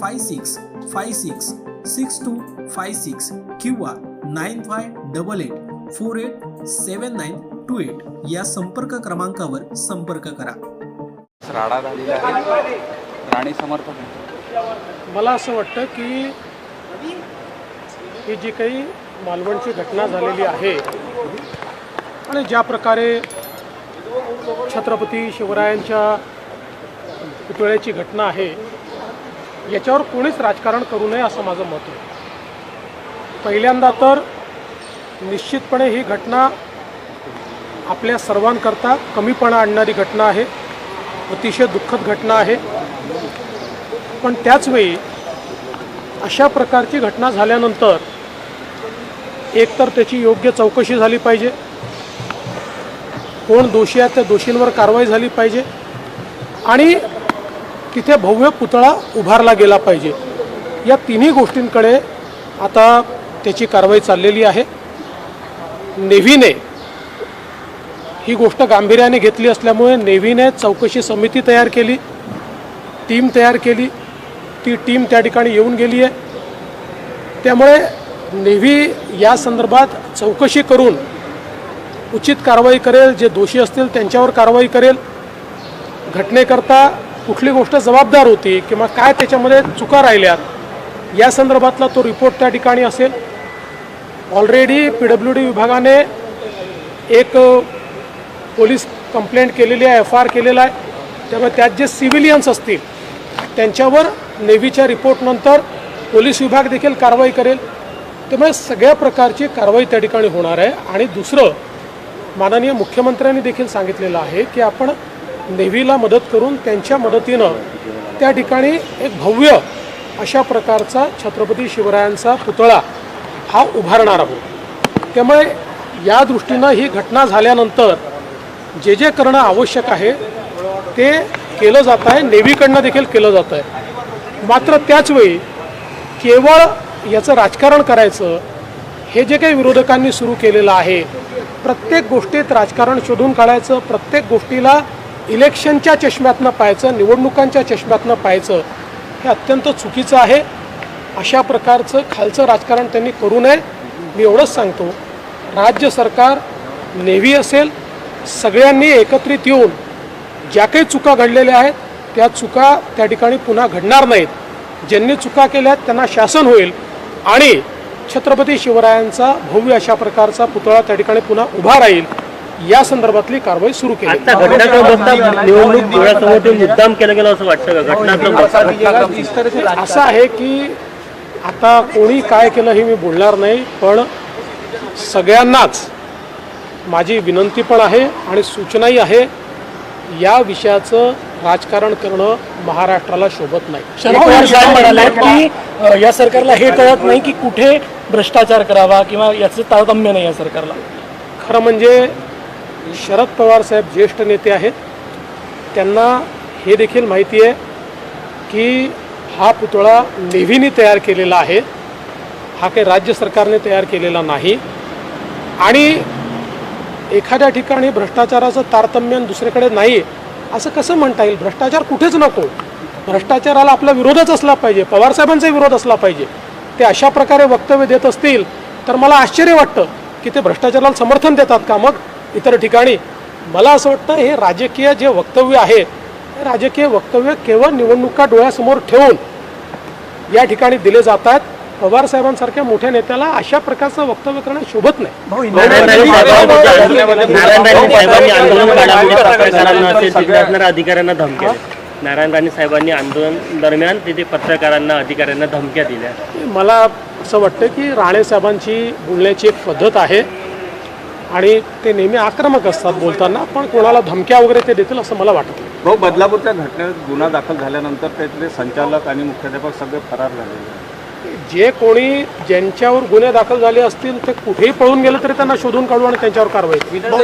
five six five six six two five six किंवा nine five double eight four eight seven nine two eight या संपर्क क्रमांकावर संपर्क करा. राडा झालेला आहे राणी समर्थक मला असं वाटतं की ही जी काही मालवणची घटना झालेली आहे आणि ज्या प्रकारे छत्रपती शिवरायांच्या पुतळ्याची घटना आहे याच्यावर कोणीच राजकारण करू नये असं माझं मत आहे. पहिल्यांदा तर निश्चितपणे ही घटना आपल्या सर्वांकरता कमीपणा आणणारी घटना आहे. अतिशय दुःखद घटना आहे. पण त्याचवेळी अशा प्रकारची घटना झाल्यानंतर एकतर त्याची योग्य चौकशी झाली पाहिजे. कोण दोषी आहेत त्या दोषींवर कारवाई झाली पाहिजे. आणि तिथे भव्य पुतळा उभारला गेला पाहिजे. या तिन्ही गोष्टींकडे आता त्याची कारवाई चाललेली आहे. नेव्हीने ही गोष्ट गांभीर्याने घेतली असल्यामुळे नेव्हीने चौकशी समिती तयार केली टीम तयार केली ती टीम त्या ठिकाणी येऊन गेली आहे. त्यामुळे नेव्ही या संदर्भात चौकशी करून उचित कारवाई करेल जे दोषी असतील त्यांच्यावर कारवाई करेल. घटनेकरता कुठली गोष्ट जबाबदार होती किंवा काय त्याच्यामध्ये चुका राहिल्यात या संदर्भातला तो रिपोर्ट त्या ठिकाणी असेल. ऑलरेडी पी डब्ल्यू डी विभागाने एक पोलीस कंप्लेंट केलेली आहे एफ आर केलेला आहे. त्यामुळे त्यात जे सिव्हिलियन्स असतील त्यांच्यावर नेव्हीच्या रिपोर्टनंतर पोलीस विभाग देखील कारवाई करेल. त्यामुळे सगळ्या प्रकारची कारवाई त्या ठिकाणी होणार आहे. आणि दुसरं माननीय मुख्यमंत्र्यांनी देखील सांगितलेलं आहे की आपण नेव्हीला मदत करून त्यांच्या मदतीनं त्या ठिकाणी एक भव्य अशा प्रकारचा छत्रपती शिवरायांचा पुतळा हा उभारणार आहोत. त्यामुळे या दृष्टीनं ही घटना झाल्यानंतर जे जे करणं आवश्यक आहे ते केलं जात आहे. नेव्हीकडनं देखील केलं जात आहे. मात्र त्याचवेळी केवळ याचं राजकारण करायचं हे जे काही विरोधकांनी सुरू केलेलं आहे प्रत्येक गोष्टीत राजकारण शोधून काढायचं प्रत्येक गोष्टीला इलेक्शनच्या चष्म्यातनं पाहायचं निवडणुकांच्या चष्म्यातनं पाहायचं हे अत्यंत चुकीचं आहे. अशा प्रकारचं खालचं राजकारण त्यांनी करू नये. मी एवढंच सांगतो राज्य सरकार नेव्ही असेल सगळ्यांनी एकत्रित येऊन ज्या काही चुका घडलेल्या आहेत त्या चुका त्या ठिकाणी पुन्हा घडणार नाहीत. ज्यांनी चुका केल्या आहेत त्यांना शासन होईल आणि छत्रपती शिवरायांचा भव्य अशा प्रकारचा पुतळा त्या ठिकाणी पुन्हा उभा राहील. या संदर्भातली कारवाई सुरू केली. आता घटनाक्रम बघता निवडणूक डोळ्यासमोर मुद्दाम केलं गेलं असं वाटतं का? घटनाक्रम बघता. असं आहे की आता कोणी काय केलं हे मी बोलणार नाही पण सगळ्यांनाच माझी विनंती पण आहे आणि सूचनाही आहे या विषयाचं राजकारण करणं महाराष्ट्राला शोभत नाही. शरद पवार साहेब म्हणाले की या सरकारला हे कळत नाही की कुठे भ्रष्टाचार करावा किंवा याचं तारतम्य नाही या सरकारला. खरं म्हणजे शरद पवार साहेब ज्येष्ठ नेते आहेत. त्यांना हे देखील माहिती आहे की हा पुतळा नेव्हीने तयार केलेला आहे. हा काही राज्य सरकारने तयार केलेला नाही. आणि एखाद्या ठिकाणी भ्रष्टाचाराचं तारतम्य दुसरीकडे नाही असं कसं म्हणता येईल? भ्रष्टाचार कुठेच नको. भ्रष्टाचाराला आपला विरोधच असला पाहिजे. पवारसाहेबांचाही विरोध असला पाहिजे. ते अशा प्रकारे वक्तव्य देत असतील तर मला आश्चर्य वाटतं की ते भ्रष्टाचाराला समर्थन देतात का मग? इतर ठिकाणी. मला असं वाटतं हे राजकीय जे वक्तव्य आहे हे राजकीय वक्तव्य केवळ निवडणुका डोळ्यासमोर ठेवून या ठिकाणी दिले जातात पवार साहेबांसारख्या मोठ्या नेत्याला अशा प्रकारचं वक्तव्य करणं शोभत नाही. अधिकाऱ्यांना धमक्या. नारायण राणे साहेबांनी आंदोलन दरम्यान तिथे पत्रकारांना अधिकाऱ्यांना धमक्या दिल्या. मला असं वाटतं की राणे साहेबांची बोलण्याची एक पद्धत आहे. आणि ते नेहमी आक्रमक असतात बोलताना पण कोणाला धमक्या वगैरे ते देतील असं मला वाटत. भाऊ बदलापूरच्या घटनेत गुन्हा दाखल झाल्यानंतर त्यातले संचालक आणि मुख्याध्यापक सगळे फरार आहेत. जे कोणी ज्यांच्यावर गुन्हे दाखल झाले असतील ते कुठेही पळून गेले तरी त्यांना शोधून काढू आणि त्यांच्यावर कारवाई करू.